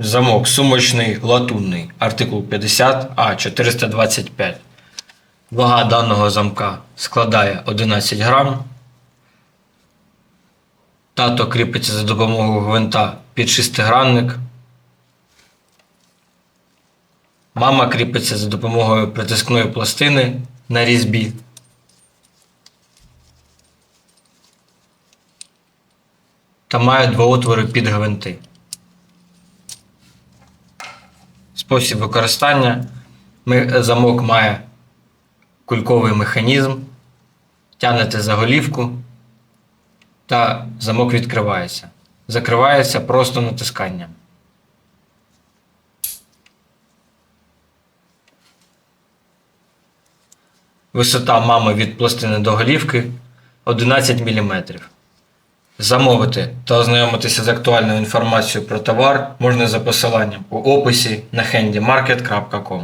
Замок сумочний латунний. Артикул 50 А 425. Вага даного замка складає 11 грам. Тато кріпиться за допомогою гвинта під шестигранник. Мама кріпиться за допомогою притискної пластини на різьбі. Та має два отвори під гвинти. Спосіб використання. Замок має кульковий механізм. Тягнете за голівку та замок відкривається. Закривається просто натисканням. Висота мами від пластини до голівки 11 мм. Замовити та ознайомитися з актуальною інформацією про товар можна за посиланням у описі на handymarket.com.